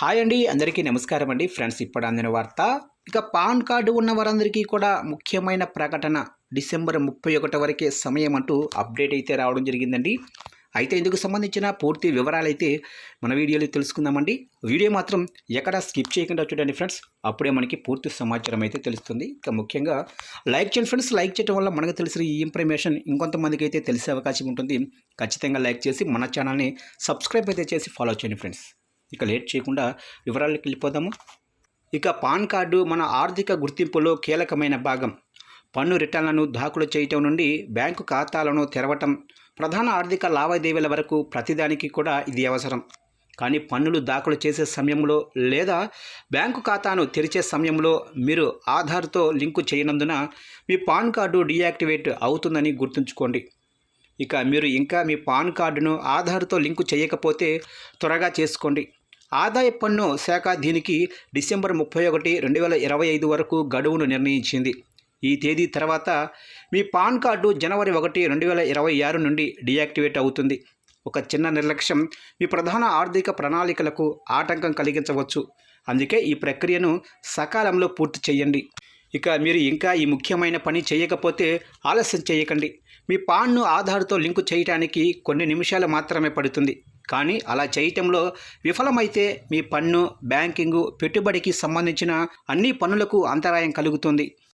Hi అండి అందరికీ నమస్కారం అండి. ఫ్రెండ్స్ ఇప్పుడు అందిన వార్త. ఇక పాన్ కార్డు ఉన్న వారందరికీ కూడా ముఖ్యమైన ప్రకటన డిసెంబర్ ముప్పై ఒకటి వరకే సమయం అంటూ అప్డేట్ అయితే రావడం జరిగిందండి. అయితే ఇందుకు సంబంధించిన పూర్తి వివరాలు అయితే మన వీడియోలో తెలుసుకుందామండి. వీడియో మాత్రం ఎక్కడ స్కిప్ చేయకుండా చూడండి ఫ్రెండ్స్. అప్పుడే మనకి పూర్తి సమాచారం అయితే తెలుస్తుంది. ఇక ముఖ్యంగా లైక్ చేయండి ఫ్రెండ్స్. లైక్ చేయడం వల్ల మనకు తెలిసిన ఈ ఇన్ఫర్మేషన్ ఇంకొంతమందికి అయితే తెలిసే అవకాశం ఉంటుంది. ఖచ్చితంగా లైక్ చేసి మన ఛానల్ని సబ్స్క్రైబ్ అయితే చేసి ఫాలో చేయండి ఫ్రెండ్స్. ఇక లేట్ చేయకుండా వివరాలకు వెళ్ళిపోదాము. ఇక పాన్ కార్డు మన ఆర్థిక గుర్తింపులో కీలకమైన భాగం. పన్ను రిటర్న్లను దాఖలు చేయటం నుండి బ్యాంకు ఖాతాలను తెరవటం. ప్రధాన ఆర్థిక లావాదేవీల వరకు ప్రతిదానికి కూడా ఇది అవసరం. కానీ పన్నులు దాఖలు చేసే సమయంలో లేదా బ్యాంకు ఖాతాను తెరిచే సమయంలో మీరు ఆధార్తో లింకు చేయనందున మీ పాన్ కార్డు డీయాక్టివేట్ అవుతుందని గుర్తుంచుకోండి. ఇక మీరు ఇంకా మీ పాన్ కార్డును ఆధార్తో లింకు చేయకపోతే త్వరగా చేసుకోండి. ఆదాయ పన్ను శాఖ దీనికి డిసెంబర్ ముప్పై ఒకటి రెండు వేల ఇరవై ఐదు వరకు గడువును నిర్ణయించింది. ఈ తేదీ తర్వాత మీ పాన్ కార్డు జనవరి ఒకటి రెండు వేల ఇరవై ఆరు నుండి డియాక్టివేట్ అవుతుంది. ఒక చిన్న నిర్లక్ష్యం మీ ప్రధాన ఆర్థిక ప్రణాళికలకు ఆటంకం కలిగించవచ్చు. అందుకే ఈ ప్రక్రియను సకాలంలో పూర్తి చేయండి. ఇక మీరు ఇంకా ఈ ముఖ్యమైన పని చేయకపోతే ఆలస్యం చేయకండి. మీ పాన్ను ఆధార్తో లింకు చేయడానికి కొన్ని నిమిషాలు మాత్రమే పడుతుంది. కానీ అలా చేయటంలో విఫలమైతే మీ పన్ను బ్యాంకింగు పెట్టుబడికి సంబంధించిన అన్ని పనులకు అంతరాయం కలుగుతుంది.